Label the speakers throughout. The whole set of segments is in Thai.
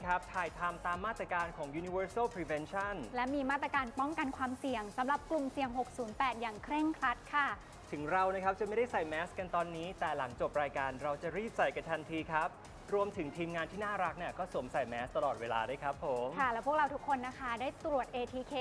Speaker 1: นะครับ ถ่ายทำตามมาตรการของ Universal Prevention
Speaker 2: และมีมาตรการป้องกันความเสี่ยงสำหรับกลุ่มเสี่ยง 608 อย่างเคร่งครัดค่ะ
Speaker 1: ถึงเรานะครับจะไม่ได้ใส่แมสกันตอนนี้ แต่หลังจบรายการเราจะรีบใส่กันทันทีครับ รวมถึงทีมงานที่น่ารักเนี่ยก็สวมใส่แมสตลอดเวลาด้วยครับผม
Speaker 2: ค่ะ และพวกเราทุกคนนะคะได้ตรวจ ATK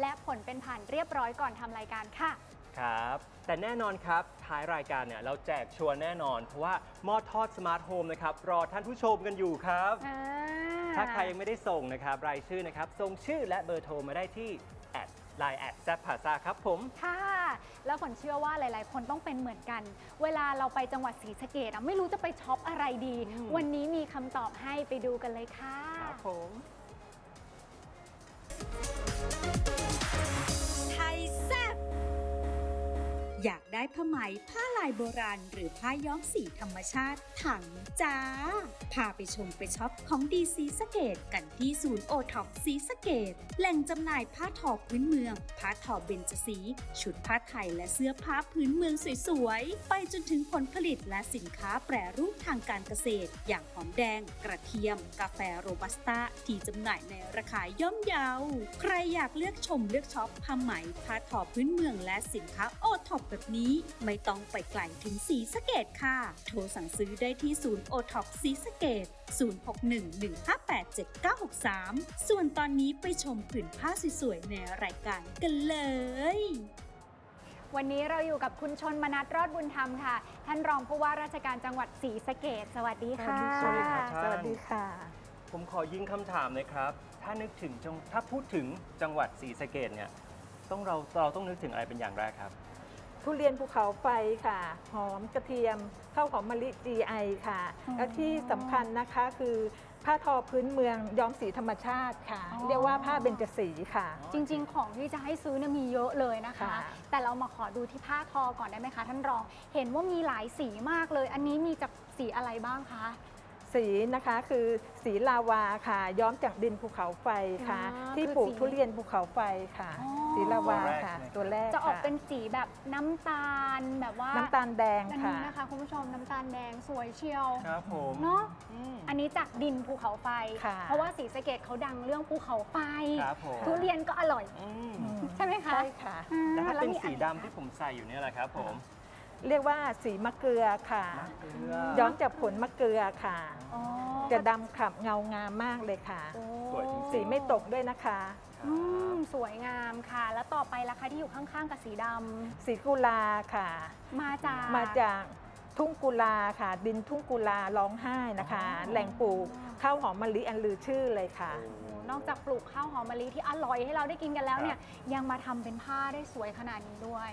Speaker 2: และผลเป็นผ่านเรียบร้อยก่อนทำรายการค่ะ
Speaker 1: ครับ แต่แน่นอนครับ ท้ายรายการเนี่ยเราแจกชัวร์แน่นอน เพราะว่าหม้อทอดสมาร์ทโฮมนะครับ รอท่านผู้ชมกันอยู่ครับ
Speaker 2: อ่า
Speaker 1: ถ้าใครยังไม่ได้ส่งนะครับรายชื่อนะครับส่งชื่อและเบอร์โทรมาได้ที่แอดไลน์แอดแซพาซาครับผม
Speaker 2: ค่ะ แล้วฝนเชื่อว่าหลาย ๆ คนต้องเป็นเหมือนกัน เวลาเราไปจังหวัดศรีสะเกดอะไม่รู้จะไปช็อปอะไรดี
Speaker 1: อืม
Speaker 2: วันนี้มีคำตอบให้ไปดูกันเลยค่ะ
Speaker 1: ครับผม
Speaker 3: ไทยแซ่บ อยากได้ผ้าไหมผ้าลายโบราณ หรือผ้าย้อมสีธรรมชาติถังจ้า พาไปชมไปช็อปของดีซีสะเกตกันที่ศูนย์โอท็อปสีสะเกต แหล่งจำหน่ายผ้าทอพื้นเมือง ผ้าทอเบญจสี ชุดผ้าไทยและเสื้อผ้าพื้นเมืองสวยๆ ไปจนถึงผลผลิตและสินค้าแปรรูปทางการเกษตร อย่างหอมแดง กระเทียม กาแฟโรบัสต้าที่จำหน่ายในราคาย่อมเยา ใครอยากเลือกชมเลือกช็อปผ้าไหมผ้าทอพื้นเมืองและสินค้าโอท็อปแบบนี้ไม่ต้องไปไกลถึงสีสะเกตค่ะ โทรสั่งซื้อได้ที่ศูนย์โอท็อปสีสะเกต0611587963 ส่วนตอนนี้ไปชมผืนผ้าสวยๆในรายการกันเลย
Speaker 2: วันนี้เราอยู่กับคุณชนมนัทรอดบุญธรรมค่ะ ท่านรองผู้ว่าราชการจังหวัดศรีสะเกดสวัสดีค่ะ
Speaker 1: สวัสดีครับ
Speaker 4: สวัสดีค่ะ
Speaker 1: ผมขอยิงคำถามเลยครับ ถ้านึกถึงจังถ้าพูดถึงจังหวัดศรีสะเกดเนี่ยต้องเราเราต้องนึกถึงอะไรเป็นอย่างแรกครับ
Speaker 4: ทุเรียนภูเขาไฟค่ะ หอมกระเทียมข้าวหอมมะลิ GI ค่ะ
Speaker 2: อ๋อ
Speaker 4: และที่สำคัญนะคะคือผ้าทอพื้นเมืองย้อมสีธรรมชาติค่ะ
Speaker 2: อ๋อ
Speaker 4: เรียกว่าผ้าเบญจสีค่ะ
Speaker 2: จริง ๆ ของที่จะให้ซื้อเนี่ยมีเยอะเลยนะคะ
Speaker 4: ค่ะ
Speaker 2: แต่เรามาขอดูที่ผ้าทอก่อนได้ไหมคะ ท่านรอง เห็นว่ามีหลายสีมากเลย อันนี้มีจากสีอะไรบ้างคะ
Speaker 4: สีนะคะคือสีลาวาค่ะ ย้อมจากดินภูเขาไฟค่ะ
Speaker 2: อ๋อ
Speaker 4: ที่
Speaker 2: คือ
Speaker 4: ปลูก
Speaker 2: สี
Speaker 4: ทุเรียนภูเขาไฟค่ะ
Speaker 2: อ๋อ
Speaker 4: สีลาวาค่ะ
Speaker 1: ตัวแรกใช่ไหม
Speaker 4: ตัวแรก
Speaker 2: จะออก
Speaker 4: ค่
Speaker 2: เป็นสีแบบน้ำตาลแบบว่า
Speaker 4: น้ำตาลแดง
Speaker 2: อัน
Speaker 4: ค่ะ
Speaker 2: นี้นะคะคุณผู้ชมน้ำตาลแดงสวยเชียว
Speaker 1: ครับผม
Speaker 2: เนาะ
Speaker 1: อืม
Speaker 2: อันนี้จากดินภูเขาไฟ
Speaker 4: ค่ะ
Speaker 2: เพราะว่าศรีสะเกดเขาดังเรื่องภูเขาไฟ
Speaker 1: ครับผม
Speaker 2: ทุเรียนก็อร่อย
Speaker 1: อืม
Speaker 4: อืม
Speaker 2: ใช่ไหมคะ
Speaker 4: ใช่ค่ะ
Speaker 2: อ่
Speaker 1: แล้วถ้าเป็น
Speaker 2: มี
Speaker 1: สี
Speaker 2: อะไร
Speaker 1: ดำที่ผมใส่อยู่เนี่ยแหละครับผม
Speaker 4: เรียกว่าสีมะเกลือค่ะ
Speaker 1: มะเกลือ
Speaker 4: ย้อมจากผลมะเกลือค่ะ
Speaker 2: อ๋อ
Speaker 4: จะดำขับเงางามมากเลยค่ะ
Speaker 2: โอ้
Speaker 1: สวยจริงๆ
Speaker 4: สีไม่ตกด้วยนะคะ
Speaker 2: อืมสวยงามค่ะ แล้วต่อไปล่ะคะที่อยู่ข้างๆ กับสีด
Speaker 4: สีกุลาค่ะำ
Speaker 2: มาจาก
Speaker 4: มาจากทุ่งกุลาค่ะ ดินทุ่งกุลาร้องไห้นะคะ
Speaker 2: อ๋อ
Speaker 4: แหล่งปลูกข้าวหอมมะลิอันลือชื่อเลยค่ะ
Speaker 2: โอ้นอกจากปลูกข้าวหอมมะลิที่อร่อยให้เราได้กินกันแล้วเนี่ยยังมาทำเป็นผ้าได้สวยขนาดนี้ด้วย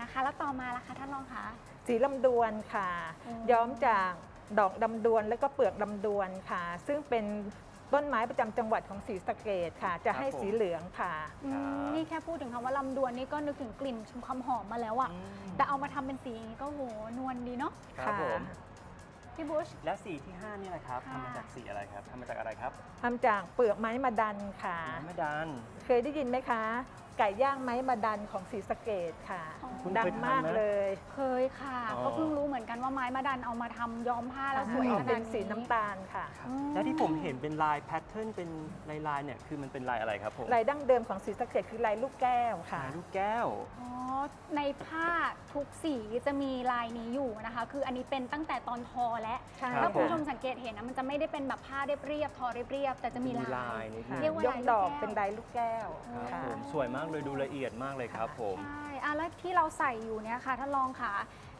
Speaker 2: นะคะ แล้วต่อมาล่ะคะท่านรองคะ
Speaker 4: สีลำดวนค่ะ
Speaker 2: อ๋อ
Speaker 4: ย้อมจากดอกดำดวนแล้วก็เปลือกดำดวนค่ะ ซึ่งเป็น ต้นไม้ประจำจังหวัดของศรีสะเกดค่ะ จะให้
Speaker 1: ครับผม
Speaker 4: สีเหลืองค่ะ
Speaker 2: อืมนี่แค่พูดถึงคำว่าลำดวนนี่ก็นึกถึงกลิ่นชุมความหอมมาแล้วอะ
Speaker 1: อืม
Speaker 2: แต่เอามาทำเป็นสีอย่างนี้ก็โหนวลดีเนาะ
Speaker 1: ครับผม
Speaker 2: พี่บุช
Speaker 1: และสีที่5นี่แหละครับ
Speaker 2: ค่ะ
Speaker 1: ทำมาจากสีอะไรครับทำมาจากอะไรครับ
Speaker 4: ทำจากเปลือกไม้มาดันค่ะ
Speaker 1: ไม้ดัน
Speaker 4: เคยได้ยินไหมคะไก่ย่างไม้มาดันของศรีสะเกดค่ะ
Speaker 1: คุณ
Speaker 4: ดั
Speaker 1: เค
Speaker 4: ง
Speaker 1: ยทานไหม
Speaker 4: มากเลย
Speaker 2: เคยค่ะ
Speaker 1: อ๋อ
Speaker 2: ก็เพิ่งรู้เหมือนกันว่าไม้มาดันเอามาทำย้อมผ้าแล้วสวย
Speaker 4: อ
Speaker 2: ข
Speaker 4: อก
Speaker 2: นาด
Speaker 4: เป็
Speaker 2: นี้
Speaker 4: นสีน้ำตาลค่ะ
Speaker 2: อืม
Speaker 1: และที่ผมเห็นเป็นลายแพทเทิร์นเป็นลายลายๆเนี่ยคือมันเป็นลายอะไรครับผม
Speaker 4: ลายดั้งเดิมของศรีสะเกดคือลายลูกแก้วค่ะ
Speaker 1: ลายลูกแก้ว
Speaker 2: อ๋อในผ้าทุกสีจะมีลายนี้อยู่นะคะ คืออันนี้เป็นตั้งแต่ตอนทอและ
Speaker 4: ใช่
Speaker 1: ครั
Speaker 2: ถ้า
Speaker 1: บ
Speaker 2: คุณผู้ชมสังเกตเห็นนะมันจะไม่ได้เป็นแบบผ้าเรียบๆทอเรียบๆแต่จะมี
Speaker 1: มี
Speaker 2: ลา
Speaker 1: ลาย
Speaker 2: ย
Speaker 1: นิด
Speaker 4: ค่ะ
Speaker 1: นึง
Speaker 2: เรียกว่า
Speaker 4: ย
Speaker 2: ลาย
Speaker 4: ก
Speaker 2: ลูก
Speaker 4: ดอก
Speaker 2: แก้ว
Speaker 4: เป็นลายลูกแก้ว
Speaker 1: ครับ
Speaker 4: ค่ะ
Speaker 1: ผมสวยมากเลยดูละเอียดมากเลยครับผม
Speaker 2: ใช่อะแล้วที่เราใส่อยู่เนี่ยค่ะท่านรองค่ะ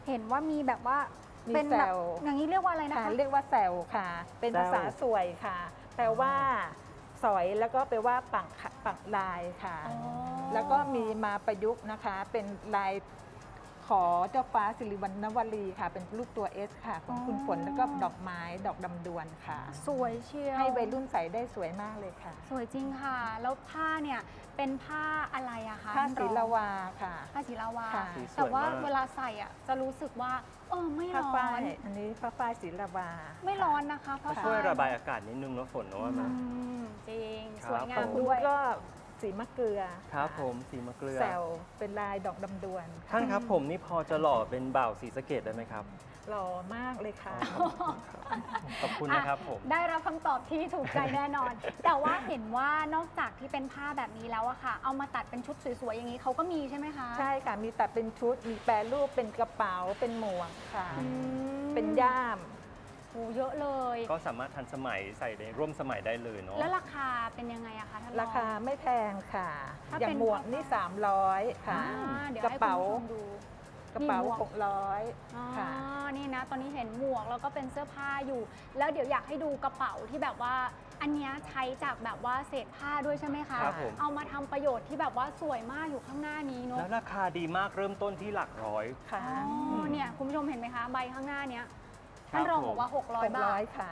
Speaker 2: เห็นว่ามีแบบว่า
Speaker 4: มี
Speaker 2: เป็นแบบ
Speaker 4: แซว
Speaker 2: อย่างนี้เรียกว่าอะไรนะ
Speaker 4: ค่ะ
Speaker 2: คะ
Speaker 4: เรียกว่าแซวค่ะ เป็น
Speaker 1: แซว
Speaker 4: ภาษาสวยค่ะ แปลว่า สอยแล้วก็แปลว่าปักค่ะปักลายค่ะ
Speaker 2: อ๋อ
Speaker 4: แล้วก็มีมาประยุกต์นะคะ เป็นลาย ขอเจ้าฟ้าสิริวัณณวลีค่ะ เป็นรูปตัว S ค่ะ ของคุณฝนแล้วก็ดอกไม้ดอกดำดวนค่ะ
Speaker 2: สวยเชียว
Speaker 4: ให้วัยรุ่นใส่ได้สวยมากเลยค่ะ
Speaker 2: สวยจริงค่ะ แล้วผ้าเนี่ยเป็นผ้าอะไรอะคะ
Speaker 4: ผ้า
Speaker 2: ท่นร
Speaker 4: สี
Speaker 2: อง
Speaker 4: ลาวาค่ะ
Speaker 2: ผ้าสีลาวา
Speaker 4: ค่ะ
Speaker 1: สีสวย
Speaker 2: แต่ว่ามา
Speaker 1: ก
Speaker 2: เวลาใส่อะจะรู้สึกว่าเออไม่
Speaker 4: ผ้า
Speaker 2: ร้อ
Speaker 4: ฝ้านยอันนี้ผ้าฝ้ายสีลาวา
Speaker 2: ไม่ร้อนนะคะผ้า
Speaker 1: ก็
Speaker 2: ฝ้
Speaker 1: ช่วยระบายอากาศนิดนึงเนาะฝนเนาะว่าไหม
Speaker 2: อืมจริง
Speaker 1: ครับ
Speaker 2: สวยงา
Speaker 4: ขอ
Speaker 2: ม
Speaker 4: งคุณ
Speaker 2: ด้วย
Speaker 4: ก็ สีมะเกลือ
Speaker 1: ครับะผมสีมะเกลือ
Speaker 4: แซวเป็นลายดอกดำดวน
Speaker 1: ท่านครับผมนี่พอจะหล่อเป็นบ่าวสีสะเกตได้ไหมครับ
Speaker 4: หล่อมากเลยค่ะ
Speaker 1: ขอบคุณนะครับผม
Speaker 2: ได้รับคำตอบที่ถูกใจแน่นอน แต่ว่าเห็นว่านอกจากที่เป็นผ้าแบบนี้แล้วอะค่ะ เอามาตัดเป็นชุดสวยๆอย่างนี้เขาก็มีใช่ไหมคะ
Speaker 4: ใช่ค่ะมีตัดเป็นชุด มีแปรรูปเป็นกระเป๋าเป็นหมวกค่ะ
Speaker 2: อืม
Speaker 4: เป็นย่าม
Speaker 2: โอ้เยอะเลย
Speaker 1: ก็สามารถทันสมัยใส่ในร่วมสมัยได้เลยเนาะ
Speaker 2: แล้วราคาเป็นยังไงอะคะท่านอง
Speaker 4: ราคาไม่แพงค่ะ
Speaker 2: ถ้า
Speaker 4: อย่า
Speaker 2: เป็น
Speaker 4: งหมวกนี่ 300 ค่ะ
Speaker 2: อ่าเดี๋ยว
Speaker 4: กระ
Speaker 2: ให้คุณ
Speaker 4: เป๋า
Speaker 2: ผู้ชมดู
Speaker 4: กระเป๋า
Speaker 2: มีหมวก
Speaker 4: 600
Speaker 2: อ๋อ
Speaker 4: ค่ะ
Speaker 2: นี่นะ ตอนนี้เห็นหมวกแล้วก็เป็นเสื้อผ้าอยู่ แล้วเดี๋ยวอยากให้ดูกระเป๋าที่แบบว่า อันเนี้ยใช้จากแบบว่าเศษผ้าด้วยใช่ไหมคะ
Speaker 1: ครับผม
Speaker 2: เอามาทำประโยชน์ที่แบบว่าสวยมากอยู่ข้างหน้านี้เนอะ
Speaker 1: แล้วราคาดีมากเริ่มต้นที่หลักร้อย
Speaker 4: ค่ะ
Speaker 2: อ๋อเนี่ยคุณผู้ชมเห็นไหมคะ ใบข้างหน้าเนี้ย
Speaker 1: ครับ
Speaker 2: ท่านรอง
Speaker 1: ผม
Speaker 2: บอกว่า 600 บาท
Speaker 4: 600 ค่ะ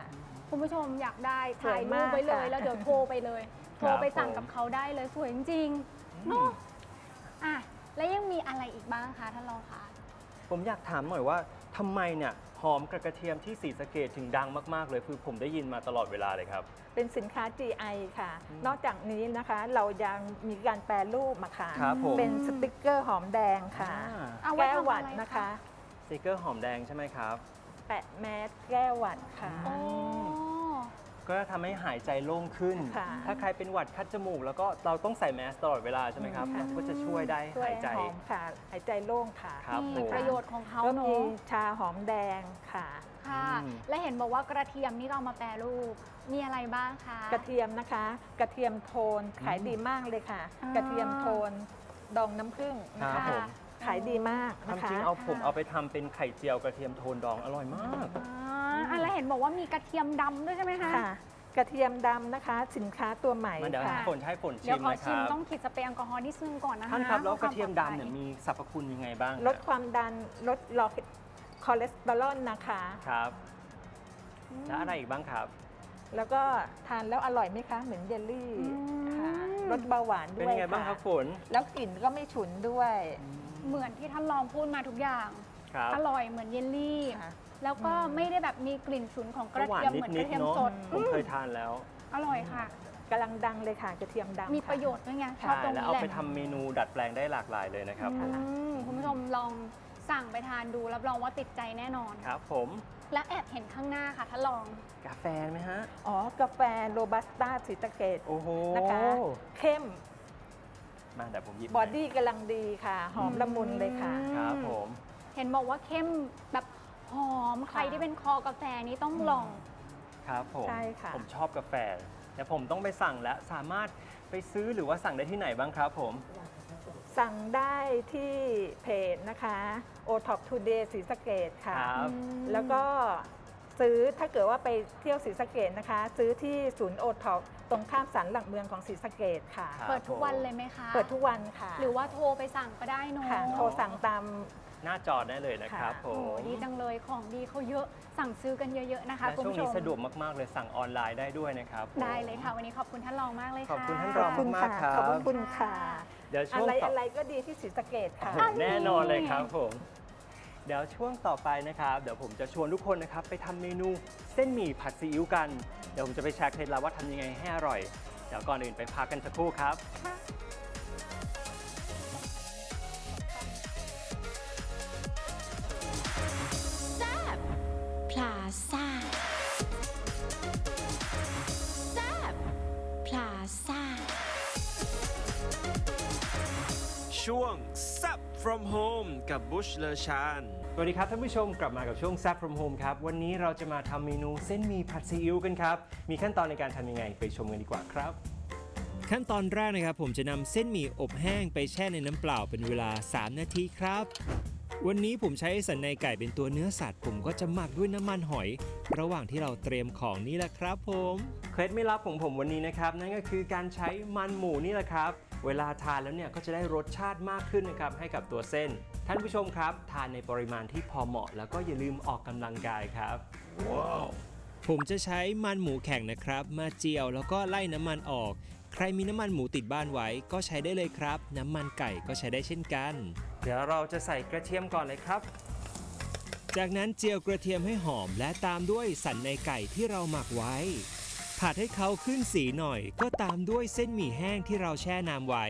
Speaker 2: คุณผู้ชมอยากได้
Speaker 4: สวย
Speaker 2: ถ่ายรูป
Speaker 4: มาก
Speaker 2: ไว้เลย
Speaker 4: ค่ะ
Speaker 2: แล้วเดี๋ยวโทรไปเลย โทรไปสั่งกับเขาได้เลยสวยจริงๆเนอะอะแล้วยังมีอะไรอีกบ้างคะท่านรองคะ
Speaker 1: ผมอยากถามหน่อยว่าทำไมเนี่ยหอมกระกระเทียมที่สีสะเกตถึงดังมากๆเลย คือผมได้ยินมาตลอดเวลาเลยครับ
Speaker 4: เป็นสินค้า GI ค่ะ
Speaker 1: อืม
Speaker 4: นอกจากนี้นะคะเรายังมีการแปรรูปมาค่ะ
Speaker 1: ครับผม
Speaker 4: เป็นสติกเกอร์หอมแดงค่ะ
Speaker 1: อ่า
Speaker 2: เอาไว้
Speaker 4: แก้
Speaker 2: ทำ
Speaker 4: หวัด
Speaker 2: อะไร
Speaker 4: นะคะ
Speaker 1: สติกเกอร์หอมแดงใช่ไหมครับ
Speaker 4: แปะแมสแก้หวัดค่ะ
Speaker 2: อ๋อ
Speaker 1: ก็ทำให้หายใจโล่งขึ้น
Speaker 4: ค่ะ
Speaker 1: ถ้าใครเป็นหวัดคัดจมูก แล้วก็เราต้องใส่แมสตลอดเวลาใช่ไหมครับ
Speaker 4: ค่ะ
Speaker 1: ก็จะช่วยได้
Speaker 4: ช่วย
Speaker 1: หายใจ
Speaker 4: หอมค่ะ หายใจโล่งค่ะ
Speaker 1: ครับ
Speaker 2: นี่
Speaker 1: ผม
Speaker 2: ประโยชน์ของเขา
Speaker 4: ก็
Speaker 2: เน
Speaker 4: มี
Speaker 2: อะ
Speaker 4: ชาหอมแดงค่ะ
Speaker 2: ค่ะ
Speaker 1: อืม
Speaker 2: และเห็นบอกว่ากระเทียมนี่ก็เอามาแปรรูป มีอะไรบ้างคะ
Speaker 4: กระเทียมนะคะ กระเทียมโทนขายดีมากเลยค่ะ
Speaker 2: อ่าก
Speaker 4: กระเทียมโทนดองน้ำผึ้งนะ
Speaker 1: ครั
Speaker 4: คะ
Speaker 1: บผม
Speaker 4: ขายดีมาก
Speaker 1: ควา
Speaker 4: นะ
Speaker 1: มจริ
Speaker 4: คะ
Speaker 1: งเอาผมเอาไปทำเป็นไข่เจียวกระเทียมโทนดองอร่อยมาก
Speaker 2: อ่าอะแล้วเห็นบอกว่ามีกระเทียมดำด้วยใช่ไหมคะ
Speaker 4: ค่ะ กระเทียมดำนะคะ สินค้าตัวใหม่
Speaker 1: มันเดี๋ยว
Speaker 4: ค่ะ
Speaker 1: ฝนให้ฝน
Speaker 2: เดี๋
Speaker 1: ชิ
Speaker 2: ยว
Speaker 1: ม
Speaker 2: ขอ
Speaker 1: นะค
Speaker 2: ชิม
Speaker 1: รับ
Speaker 2: ต้องขีดสเปรย์แอลกอฮอล์นิดนึงก่อนนะคะ
Speaker 1: ท่านครับ แล้ว
Speaker 2: พื่อก
Speaker 1: ระเทียม
Speaker 2: ปลอ
Speaker 1: ดำเนี่ย
Speaker 2: ภั
Speaker 1: มีสรรพคุณยังไงบ้าง
Speaker 4: ลดความดันลดลอคอเลสเตอรอลนะคะ
Speaker 1: ครับแล้วอะไรอีกบ้างครับ
Speaker 4: แล้วก็ทานแล้วอร่อยไหมคะ เหมือนเยลลี่
Speaker 2: อืม
Speaker 4: ค่ะลดเบาหวาน
Speaker 1: เป็น
Speaker 4: ด้วย
Speaker 1: ยังไงบ้างะครับฝน
Speaker 4: แล้วกลิ่นก็ไม่ฉุนด้วย
Speaker 2: เหมือนที่ท่านลองพูดมาทุกอย่าง
Speaker 1: ครับ
Speaker 2: อร่อยเหมือนเยลลี่
Speaker 4: ค่ะ
Speaker 2: แล้วก็
Speaker 4: อืม
Speaker 2: ไม่ได้แบบมีกลิ่นฉุนของกระ
Speaker 1: หวาน
Speaker 2: เทียมเหมือนก
Speaker 1: นิ
Speaker 2: ระ
Speaker 1: ด
Speaker 2: เทีย
Speaker 1: ๆ
Speaker 2: ม
Speaker 1: เนาะ
Speaker 2: สด
Speaker 1: ผมเคยทานแล้ว
Speaker 2: อร่อยค่ะ
Speaker 4: กำลังดังเลยค่ะกระเทียมดำ
Speaker 2: มี
Speaker 4: ค่
Speaker 2: ประโยชน์ด้วยไงชอบ
Speaker 1: ใช่
Speaker 2: ตรง
Speaker 1: แล้ว
Speaker 2: นี้
Speaker 1: เอา
Speaker 2: แหละ
Speaker 1: ไปทำเมนูดัดแปลงได้หลากหลายเลยนะครับ
Speaker 2: อืมคุณผู้ชมลองสั่งไปทานดูรับรองว่าติดใจแน่นอน
Speaker 1: ครับผม
Speaker 2: และแอบเห็นข้างหน้าค่ะท่านลอง
Speaker 1: กาแฟไหมฮะ
Speaker 4: อ๋อ กาแฟโรบัสต้าสีสะเกต
Speaker 1: โอ้โห
Speaker 4: นะคะ เข้ม
Speaker 1: มาเดี๋ยวผมหยิบบ
Speaker 4: อดี้กำลังดีค่ะ หอมละมุนเลยค่ะ
Speaker 1: ครับผม
Speaker 2: เห็นบอกว่าเข้มแบบหอมใครที่เป็นคอกาแฟนี้ต้องลอง
Speaker 1: ครับผม
Speaker 4: ใช่ค่ะ
Speaker 1: ผมชอบกาแฟแต่ผมต้องไปสั่งแล้วสามารถไปซื้อหรือว่าสั่งได้ที่ไหนบ้างครับผม
Speaker 4: สั่งได้ที่เพจนะคะ o t o p Today สีสะเกตค่ะ
Speaker 1: ครับ
Speaker 4: แล้วก็ซื้อถ้าเกิดว่าไปเที่ยวศรีสะเกดนะคะ ซื้อที่ศูนย์โอท็อป ตรงข้ามสันหลักเมืองของศรีสะเกดค่ะ
Speaker 1: ครับ
Speaker 2: เปิดทุกวันเลยไหมคะ
Speaker 4: เปิดทุกวันค่ะ
Speaker 2: หรือว่าโทรไปสั่งก็ได้เนอะ
Speaker 4: ค่ะโทรสั่งตาม
Speaker 1: หน้าจอได้เลยนะครับ
Speaker 4: ค่ะ
Speaker 1: ผ
Speaker 2: โอ้
Speaker 1: ม
Speaker 2: ดีจังเลยของดีเขาเยอะสั่งซื้อกันเยอะๆนะคะ
Speaker 1: และ
Speaker 2: คุณ
Speaker 1: ช่วง
Speaker 2: ผู้ช
Speaker 1: นี้
Speaker 2: ม
Speaker 1: สะดวกมาก ๆ เลยสั่งออนไลน์ได้ด้วยนะครับผม
Speaker 2: ได้เลยค่ะ วันนี้ขอบคุณท่านรองมากเลยค่ะ
Speaker 1: ขอบคุณท่าน
Speaker 4: ข
Speaker 1: ร
Speaker 4: อบ
Speaker 1: ง
Speaker 4: คุณ
Speaker 1: มาก
Speaker 4: ค่ะ
Speaker 1: ครับ
Speaker 4: ขอบคุณค่ะ
Speaker 1: เดี๋ยวช่
Speaker 4: อะ
Speaker 1: วง
Speaker 4: ไร
Speaker 1: ต่อ
Speaker 4: อะไรก็ดีที่ศรีสะเกดค่ะ
Speaker 1: โอ้โหแน่นอนเลยครับผม เดี๋ยวช่วงต่อไปนะครับ เดี๋ยวผมจะชวนทุกคนนะครับไปทำเมนูเส้นหมี่ผัดซีอิ๊วกัน เดี๋ยวผมจะไปแชร์เคล็ดลับว่าทำยังไงให้อร่อย เดี๋ยวก่อนอื่นไปพักกันสักครู่ครับ
Speaker 3: พลาซ่าแซบพลาซ่า
Speaker 5: ช่วง s u p from home กับบุชเลอชาน
Speaker 1: สวัสดีครับท่านผู้ชมกลับมากับช่วง s ซ p from home ครับ วันนี้เราจะมาทำเมนูเส้นหมี่ผัดซีอิ๊วกันครับ มีขั้นตอนในการทำยังไงไปชมกันดีกว่าครับ ขั้นตอนแรกนะครับ ผมจะนำเส้นหมี่อบแห้งไปแช่ในน้ำเปล่าเป็นเวลา 3 นาทีครับ วันนี้ผมใช้สันในไก่เป็นตัวเนื้อสัตว์ ผมก็จะหมักด้วยน้ำมันหอย ระหว่างที่เราเตรียมของนี่แหละครับ ผมเคล็ดไม่ลับของผมวันนี้นะครับนั่นก็คือการใช้มันหมูนี่แหละครับ เวลาทานแล้วเนี่ยก็จะได้รสชาติมากขึ้นนะครับให้กับตัวเส้น ท่านผู้ชมครับ ทานในปริมาณที่พอเหมาะ แล้วก็อย่าลืมออกกำลังกายครับผมจะใช้มันหมูแข็งนะครับ มาเจียวแล้วก็ไล่น้ำมันออก ใครมีน้ำมันหมูติดบ้านไว้ก็ใช้ได้เลยครับ น้ำมันไก่ก็ใช้ได้เช่นกัน เดี๋ยวเราจะใส่กระเทียมก่อนเลยครับ จากนั้นเจียวกระเทียมให้หอมและตามด้วยสันในไก่ที่เราหมักไว้ ผัดให้เขาขึ้นสีหน่อยก็ตามด้วยเส้นหมี่แห้งที่เราแช่น้ำไว้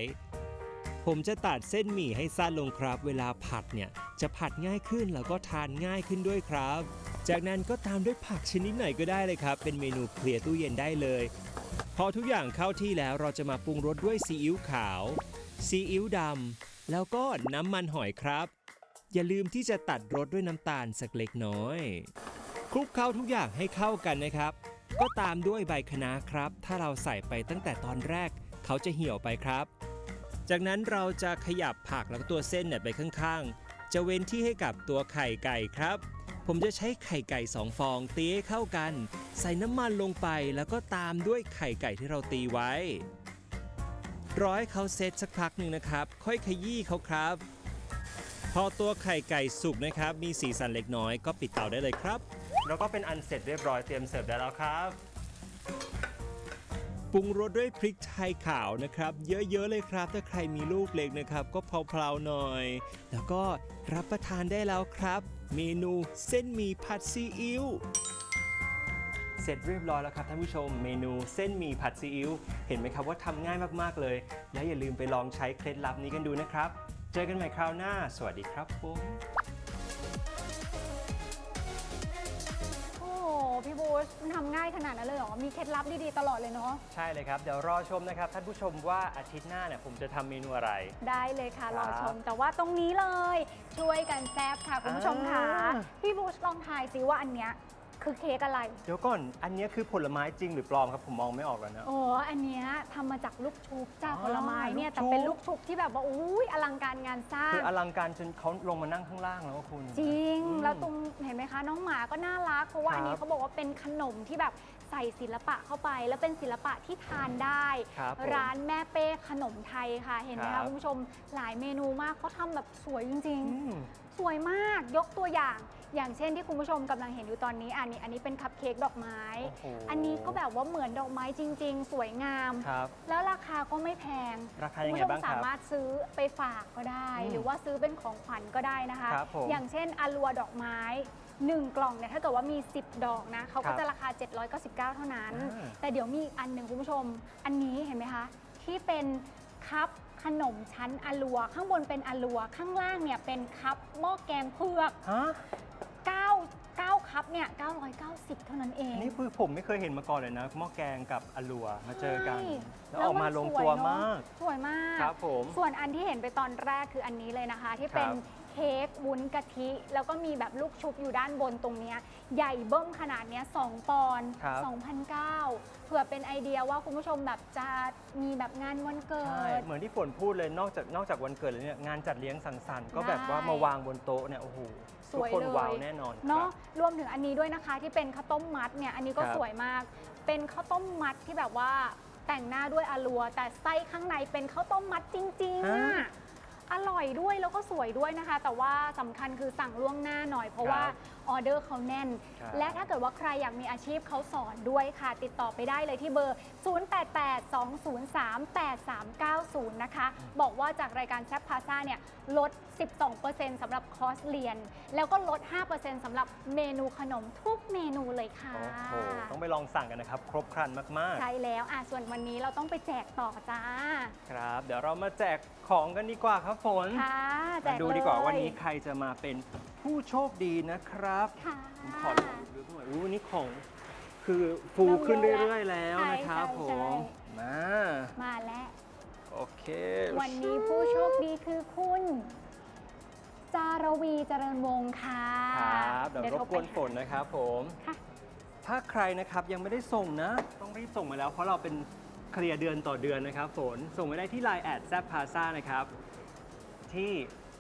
Speaker 1: ผมจะตัดเส้นหมี่ให้สั้นลงครับ เวลาผัดเนี่ยจะผัดง่ายขึ้นแล้วก็ทานง่ายขึ้นด้วยครับ จากนั้นก็ตามด้วยผักชนิดไหนก็ได้เลยครับ เป็นเมนูเคลียร์ตู้เย็นได้เลย พอทุกอย่างเข้าที่แล้วเราจะมาปรุงรสด้วยซีอิ๊วขาว ซีอิ๊วดำแล้วก็น้ำมันหอยครับ อย่าลืมที่จะตัดรสด้วยน้ำตาลสักเล็กน้อยคลุกเคล้าทุกอย่างให้เข้ากันนะครับ ก็ตามด้วยใบคะน้าครับ ถ้าเราใส่ไปตั้งแต่ตอนแรก เขาจะเหี่ยวไปครับ จากนั้นเราจะขยับผักแล้วก็ตัวเส้นเนี่ยไปข้างๆ จะเว้นที่ให้กับตัวไข่ไก่ครับ ผมจะใช้ไข่ไก่สองฟองตีให้เข้ากัน ใส่น้ำมันลงไปแล้วก็ตามด้วยไข่ไก่ที่เราตีไว้ร้อให้เขาเซตสักพักหนึ่งนะครับ ค่อยขยี้เขาครับ พอตัวไข่ไก่สุกนะครับ มีสีสันเล็กน้อยก็ปิดเตาได้เลยครับ แล้วก็เป็นอันเสร็จเรียบร้อยเตรียมเสิร์ฟได้แล้วครับ ปรุงรสด้วยพริกไทยขาวนะครับ เยอะๆเลยครับ ถ้าใครมีลูกเล็กนะครับ ก็เพลาๆหน่อย แล้วก็รับประทานได้แล้วครับ เมนูเส้นหมี่ผัดซีอิ๊วเสร็จเรียบร้อยแล้วครับท่านผู้ชมเมนูเส้นหมี่ผัดซีอิ๊วเห็นไหมครับว่าทำง่ายมากๆเลย และอย่าลืมไปลองใช้เคล็ดลับนี้กันดูนะครับ เจอกันใหม่คราวหน้า สวัสดีครับผม
Speaker 2: มันทำง่ายขนาดนั้นเลยเหรอ มีเคล็ดลับดีๆตลอดเลยเนาะ
Speaker 1: ใช่เลยครับ เดี๋ยวรอชมนะครับท่านผู้ชมว่าอาทิตย์หน้าเนี่ยผมจะทำเมนูอะไร
Speaker 2: ได้เลยค่ะ
Speaker 1: ค
Speaker 2: ร
Speaker 1: รั
Speaker 2: อบชม แต่ว่าตรงนี้เลย ช่วยกันแซบค่ะ คุณผู้ชมค่ะ
Speaker 1: อ่า
Speaker 2: พี่บูชลองทายซิว่าอันเนี้ย คือเค้กอะไร
Speaker 1: เดี๋ยวก่อน อันนี้คือผลไม้จริงหรือปลอมครับ ผมมองไม่ออกแล้วนะ
Speaker 2: โอ้อันเนี้ยทำมาจากลูกชุบจ้า
Speaker 1: อ๋อ
Speaker 2: ผลไม้เนี่ย
Speaker 1: ลูก
Speaker 2: แต่
Speaker 1: ชุบ
Speaker 2: เป็นลูกชุบที่แบบว่าอุ้ยอลังการงานสร้าง
Speaker 1: คืออลังการจนเขาลงมานั่งข้างล่างแล้วอะคุณ
Speaker 2: จริง
Speaker 1: อืม
Speaker 2: แล้วตรงเห็นไหมคะ น้องหมาก็น่ารัก เพราะว่า
Speaker 1: ครับ
Speaker 2: อันนี้เขาบอกว่าเป็นขนมที่แบบใส่ศิลปะเข้าไป แล้วเป็นศิลปะที่ทานได้
Speaker 1: ครับผม
Speaker 2: ร้านแม่เป้ขนมไทยค่ะ เห็นไหม
Speaker 1: ครั
Speaker 2: คะ
Speaker 1: บ
Speaker 2: คุณผู้ชมหลายเมนูมากเขาทำแบบสวยจริง
Speaker 1: อืม
Speaker 2: ๆสวยมากยกตัวอย่าง อย่างเช่นที่คุณผู้ชมกำลังเห็นอยู่ตอนนี้อันนี้อันนี้เป็นคัพเค้กดอกไม้
Speaker 1: โอ้โห
Speaker 2: อันนี้ก็แบบว่าเหมือนดอกไม้จริง ๆ สวยงาม
Speaker 1: ครับ
Speaker 2: แล้วราคาก็ไม่แพง
Speaker 1: ราคา
Speaker 2: คุ
Speaker 1: ยั
Speaker 2: ณ
Speaker 1: งไง
Speaker 2: ผู้ชม
Speaker 1: บ้างค
Speaker 2: สา
Speaker 1: รับ
Speaker 2: มารถซื้อไปฝากก็ได้
Speaker 1: อืม
Speaker 2: หรือว่าซื้อเป็นของขวัญก็ได้นะคะ
Speaker 1: ครับผม
Speaker 2: อย่างเช่นอารัวดอกไม้ 1 กล่องเนี่ยถ้าเกิดว่ามี 10 ดอกนะเขา
Speaker 1: ครั
Speaker 2: ก็
Speaker 1: บ
Speaker 2: จะราคา 799 เท่านั้น
Speaker 1: อ่า
Speaker 2: แต่เดี๋ยวมีอีกอันหนึ่งคุณผู้ชม อันนี้เห็นไหมคะ ที่เป็นคัพ ขนมชั้นอารัว ข้างบนเป็นอารัว ข้างล่างเนี่ยเป็นคัพหม้อแกงเผือก
Speaker 1: ฮะ
Speaker 2: 9 9คัพเนี่ย990 เท่านั้นเอง
Speaker 1: อันนี้คือผมไม่เคยเห็นมาก่อนเลยนะหม้อแกงกับอลัวมาเจอกัน
Speaker 2: ใช่
Speaker 1: แล้วออกมาลงตัว
Speaker 2: แน
Speaker 1: มาก
Speaker 2: สวยมาก
Speaker 1: ครับผม
Speaker 2: ส่วนอันที่เห็นไปตอนแรกคืออันนี้เลยนะคะ ที่เป็น
Speaker 1: ครับ
Speaker 2: เค้กวุ้นกะทิ แล้วก็มีแบบลูกชุบอยู่ด้านบนตรงเนี้ยใหญ่เบิ้มขนาดเนี้ย2ปอนด์
Speaker 1: ครับ
Speaker 2: 2,009เผื่อเป็นไอเดียว่าคุณผู้ชมแบบจะมีแบบงานวันเกิ
Speaker 1: ใช่
Speaker 2: ด
Speaker 1: เหมือนที่ฝนพูดเลยนอกจากนอกจากวันเกิดแล้วเนี่ยงานจัดเลี้ยงสังสรรค์ก็แบบ
Speaker 2: ได้
Speaker 1: ว่ามาวางบนโต๊ะเนี่ยโอ้โห
Speaker 2: ส
Speaker 1: ทุก
Speaker 2: วย
Speaker 1: คน
Speaker 2: เลย
Speaker 1: ว้าวแน่นอนค
Speaker 2: เนาะ
Speaker 1: รับ
Speaker 2: รวมถึงอันนี้ด้วยนะคะที่เป็นข้าวต้มมัดเนี่ยอันนี้ก็
Speaker 1: ครับ
Speaker 2: สวยมาก เป็นข้าวต้มมัดที่แบบว่าแต่งหน้าด้วยอาลัว แต่ไส้ข้างในเป็นข้าวต้มมัดจริงๆ
Speaker 1: ฮะ
Speaker 2: อะ อร่อยด้วยแล้วก็สวยด้วยนะคะ แต่ว่าสำคัญคือสั่งล่วงหน้าหน่อยเพราะว่า ออเดอร์เขาแน่น
Speaker 1: ครับ
Speaker 2: และถ้าเกิดว่าใครอยากมีอาชีพเขาสอนด้วยค่ะ ติดต่อไปได้เลยที่เบอร์ 0882038390 นะคะ บอกว่าจากรายการแซฟพาซ่าเนี่ยลด 12%สำหรับคอร์สเรียน แล้วก็ลด 5%สำหรับเมนูขนมทุกเมนูเลยค่ะ
Speaker 1: โอ้โหต้องไปลองสั่งกันนะครับ ครบครันมาก
Speaker 2: ใช่แล้วอะส่วนวันนี้เราต้องไปแจกต่อจ้า
Speaker 1: ๆ ครับ เดี๋ยวเรามาแจกของกันดีกว่าครับฝน
Speaker 2: ค่ะ แจ
Speaker 1: มากดู
Speaker 2: เลย
Speaker 1: ดีกว่าวันนี้ใครจะมาเป็นผู้โชคดีนะครับ
Speaker 2: ค่ะ
Speaker 1: ผมขอลองดูด้วยอู้นี่ของ คือฟูขึ้นเรื่อยๆแล้วนะครับ
Speaker 2: ใช่
Speaker 1: ผ
Speaker 2: ใช่
Speaker 1: มมา
Speaker 2: มาแล้ว
Speaker 1: โอเค
Speaker 2: วันนี้ผู้โชคดีคือคุณ จารวีเจริญวงศ์ค่ะ
Speaker 1: ครับเดี๋ยวรบ
Speaker 2: โท
Speaker 1: กวนฝนนะครับผม
Speaker 2: ค่ะ
Speaker 1: ถ้าใครนะครับยังไม่ได้ส่งนะ ต้องรีบส่งมาแล้ว เพราะเราเป็นเคลียร์เดือนต่อเดือนนะครับฝนส่งมาได้ที่ Line แอดแซพพาซ่านะครับ ที่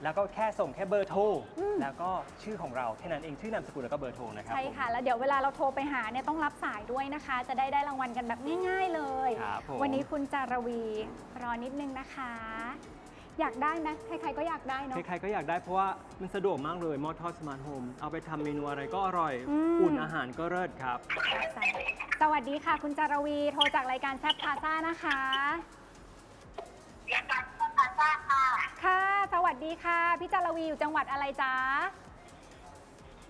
Speaker 1: แล้วก็แค่ส่งแค่เบอร์โทร
Speaker 2: อืม
Speaker 1: แล้วก็ชื่อของเราแค่นั้นเองชื่อนามสกุลแล้วก็เบอร์โทรนะครับ
Speaker 2: ใช่
Speaker 1: ผม
Speaker 2: ค่ะ แล้วเดี๋ยวเวลาเราโทรไปหาเนี่ยต้องรับสายด้วยนะคะ จะได้ได้รางวัลกันแบบง่าย ๆเลย
Speaker 1: ครับผม
Speaker 2: วันนี้คุณจารวีรอนิดนึงนะคะ อยากได้ไหมใครๆก็อยากได้เนาะ
Speaker 1: ใครๆก็อยากได้เพราะว่ามันสะดวกมากเลยหม้อทอดสมาร์ทโฮมเอาไปทำเมนูอะไรก็อร่อย
Speaker 2: อืม
Speaker 1: อุ่นอาหารก็เลิศครับ
Speaker 2: สวัสดีค่ะ คุณจารวีโทรจากรายการแซฟพาซ่านะคะค่ะ พี่จารวีอยู่จังหวัดอะไรจ๊ะ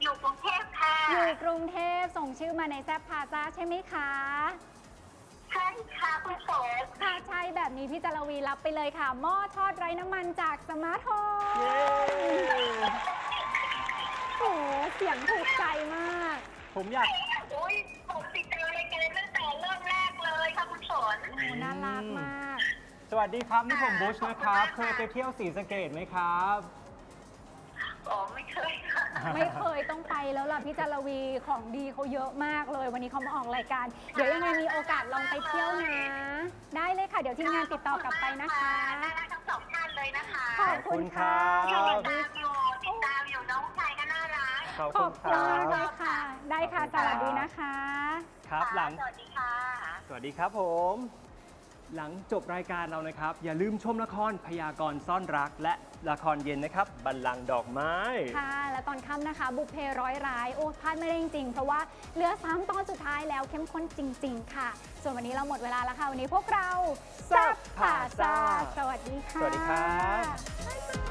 Speaker 6: อยู่กรุงเทพค่ะ
Speaker 2: อยู่กรุงเทพส่งชื่อมาในแซฟพาซ่าใช่ไหมคะ
Speaker 6: ค่ะคุณฝน
Speaker 2: ถ้าใช่แบบนี้พี่จารวีรับไปเลยค่ะ หม้อทอดไร้น้ำมันจากสมาร์ทโฮม
Speaker 1: เย้
Speaker 2: โอ้โหเสียงถูกใจมาก
Speaker 1: ผมอยาก
Speaker 6: โอ้ยผมติดตามรายการตั้งแต่เริ่มแรกเลยค่ะคุณฝน
Speaker 2: โอ้น่ารักมาก
Speaker 1: สวัสดีครับ นี่ผมบุชนะครับ เคยไปเที่ยวสีสะเกตไหมครับ
Speaker 6: อ๋อไม่เคยค่ะ
Speaker 2: ไม่เคยต้องไปแล้วล่ะพี่จารวีของดีเขาเยอะมากเลย วันนี้เขามาออกรายการ เดี๋ยวยังไงมีโอกาสลองไปเที่ยวนะ ได้เลยค่ะ เดี๋ยวทีมงานติดต่อกลับไปนะคะ
Speaker 6: น่ารักทั้งสองท่านเลยนะคะ
Speaker 2: ขอบคุณค่ะ
Speaker 1: ขอบคุณครับ
Speaker 2: สวัส
Speaker 6: ติ
Speaker 2: ดี
Speaker 6: ดตามอยู่ติดตามอยู่น้องชายก็น่ารัก
Speaker 1: ขอบ
Speaker 2: ข
Speaker 1: คุ
Speaker 2: อบ
Speaker 1: ณค
Speaker 2: คุณ
Speaker 1: รั
Speaker 2: มากเล
Speaker 1: บ
Speaker 2: ยค่ะ ได้ค่ะ สวัสดีนะคะ
Speaker 1: ครับหลัง
Speaker 6: สวัสดีค่ะ
Speaker 1: สวัสดีครับผม หลังจบรายการเรานะครับ อย่าลืมชมละครพยากรณ์ซ่อนรัก และละครเย็นนะครับ บัลลังก์ดอกไม้
Speaker 2: ค่ะ และตอนค่ำนะคะ บุพเพร้อยร้าย โอ้พลาดไม่ได้จริงๆ เพราะว่าเหลือ 3 ตอนสุดท้ายแล้วเข้มข้นจริง ๆ ค่ะ ส่วนวันนี้เราหมดเวลาแล้วค่ะ วันนี้พวกเรา
Speaker 1: แซ่บผ่าซ่า
Speaker 2: สวัสดีค่ะ
Speaker 1: สวัสดีครับ